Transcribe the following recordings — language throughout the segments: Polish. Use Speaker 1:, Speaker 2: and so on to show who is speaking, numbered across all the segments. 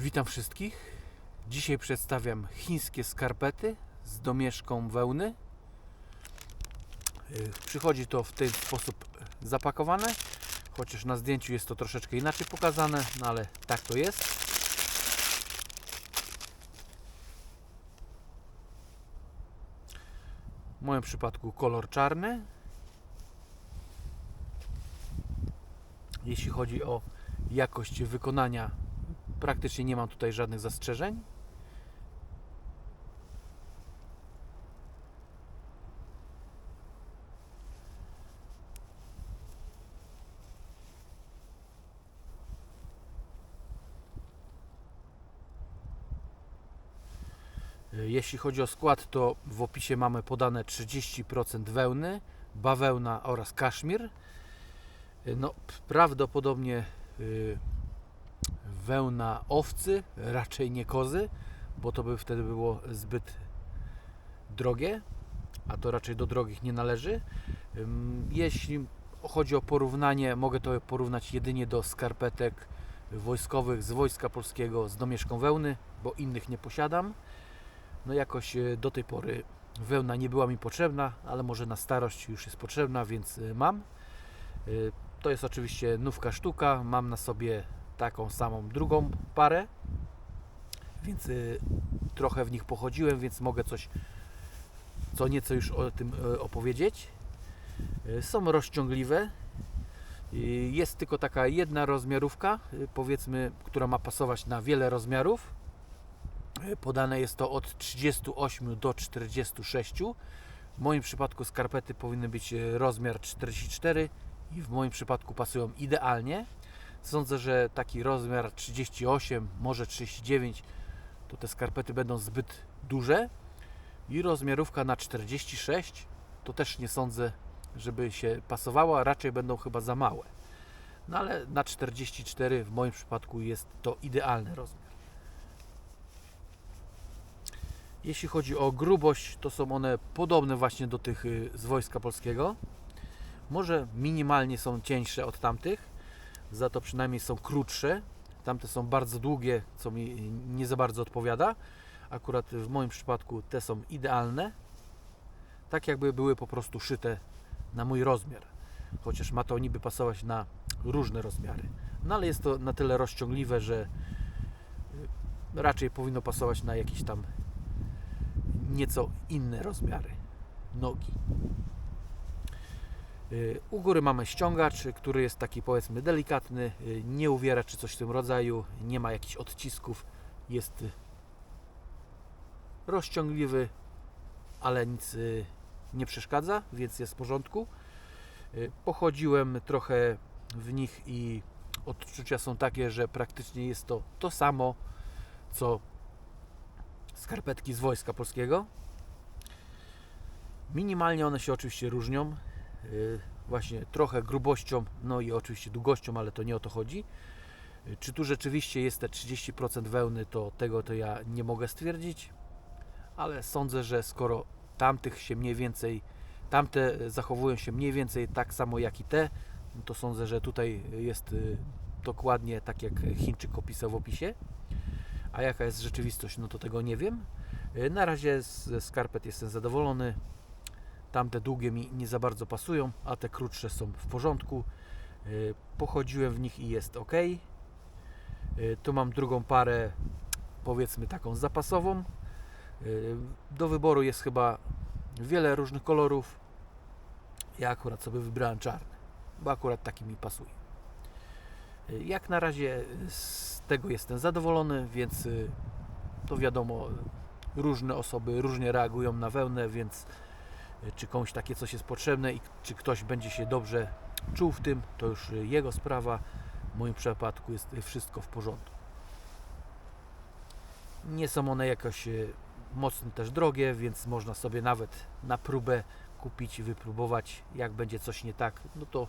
Speaker 1: Witam wszystkich. Dzisiaj przedstawiam chińskie skarpety z domieszką wełny. Yy, Przychodzi to w ten sposób zapakowane, chociaż na zdjęciu jest to troszeczkę inaczej pokazane, no ale tak to jest. W moim przypadku kolor czarny. Jeśli chodzi o jakość wykonania, praktycznie nie mam tutaj żadnych zastrzeżeń. Jeśli chodzi o skład, to w opisie mamy podane 30% wełny, bawełna oraz kaszmir. No, prawdopodobnie y, wełna owcy, raczej nie kozy, bo to by wtedy było zbyt drogie, a to raczej do drogich nie należy. Jeśli chodzi o porównanie, mogę to porównać jedynie do skarpetek wojskowych z Wojska Polskiego z domieszką wełny, bo innych nie posiadam. No jakoś e, do tej pory wełna nie była mi potrzebna, ale może na starość już jest potrzebna, więc e, mam. E, To jest oczywiście nówka sztuka. Mam na sobie taką samą drugą parę, więc e, trochę w nich pochodziłem, więc mogę coś co nieco już o tym e, opowiedzieć. E, Są rozciągliwe. E, Jest tylko taka jedna rozmiarówka, e, powiedzmy, która ma pasować na wiele rozmiarów. E, Podane jest to od 38 do 46. W moim przypadku skarpety powinny być e, rozmiar 44 i w moim przypadku pasują idealnie. Sądzę, że taki rozmiar 38, może 39 to te skarpety będą zbyt duże i rozmiarówka na 46 to też nie sądzę, żeby się pasowała, raczej będą chyba za małe. No ale na 44 w moim przypadku jest to idealny rozmiar. Jeśli chodzi o grubość, to są one podobne właśnie do tych y, z Wojska Polskiego. Może minimalnie są cieńsze od tamtych, za to przynajmniej są krótsze. Tamte są bardzo długie, co mi nie za bardzo odpowiada. Akurat w moim przypadku te są idealne. Tak jakby były po prostu szyte na mój rozmiar. Chociaż ma to niby pasować na różne rozmiary. No ale jest to na tyle rozciągliwe, że y, raczej powinno pasować na jakieś tam nieco inne rozmiary nogi. Y, U góry mamy ściągacz, który jest taki powiedzmy delikatny, y, nie uwiera czy coś w tym rodzaju, nie ma jakichś odcisków, jest y, rozciągliwy, ale nic nie przeszkadza, więc jest w porządku. Pochodziłem trochę w nich i odczucia są takie, że praktycznie jest to to samo, co skarpetki z Wojska Polskiego. Minimalnie one się oczywiście różnią. Yy, Właśnie trochę grubością, no i oczywiście długością, ale to nie o to chodzi. Yy, Czy tu rzeczywiście jest te 30% wełny, to tego to ja nie mogę stwierdzić, ale sądzę, że skoro tamtych się mniej więcej, tamte zachowują się mniej więcej tak samo jak i te, to sądzę, że tutaj jest yy, dokładnie tak jak Chińczyk opisał w opisie. A jaka jest rzeczywistość, no to tego nie wiem. Na razie ze skarpet jestem zadowolony. Tamte długie mi nie za bardzo pasują, a te krótsze są w porządku. Yy, Pochodziłem w nich i jest ok. Yy, Tu mam drugą parę, powiedzmy taką zapasową. Yy, Do wyboru jest chyba wiele różnych kolorów. Ja akurat sobie wybrałem czarny, bo akurat taki mi pasuje. Jak na razie z tego jestem zadowolony, więc to wiadomo, różne osoby różnie reagują na wełnę, więc y, czy komuś takie coś jest potrzebne i czy ktoś będzie się dobrze czuł w tym, to już jego sprawa. W moim przypadku jest wszystko w porządku. Nie są one jakoś y, mocno też drogie, więc można sobie nawet na próbę kupić, wypróbować. Jak będzie coś nie tak, no to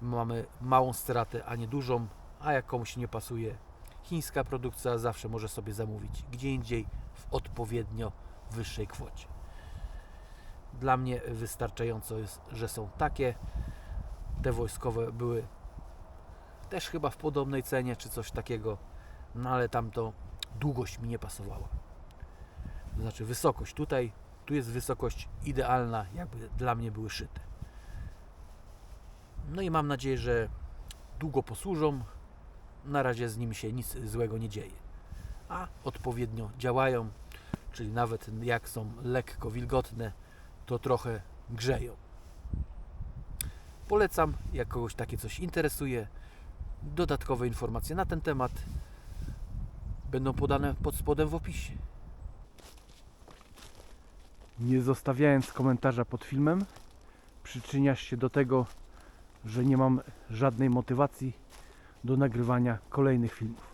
Speaker 1: mamy małą stratę, a nie dużą, a jak komuś nie pasuje chińska produkcja, zawsze może sobie zamówić gdzie indziej w odpowiednio wyższej kwocie. Dla mnie wystarczająco jest, że są takie. Te wojskowe były też chyba w podobnej cenie, czy coś takiego. no ale tam to długość mi nie pasowała. To znaczy wysokość tutaj, tu jest wysokość idealna, jakby dla mnie były szyte. No i mam nadzieję, że długo posłużą. Na razie z nim się nic złego nie dzieje. A odpowiednio działają, czyli nawet jak są lekko wilgotne, to trochę grzeją. Polecam, jak kogoś takie coś interesuje. Dodatkowe informacje na ten temat będą podane pod spodem w opisie.
Speaker 2: Nie zostawiając komentarza pod filmem, przyczyniasz się do tego, że nie mam żadnej motywacji do nagrywania kolejnych filmów.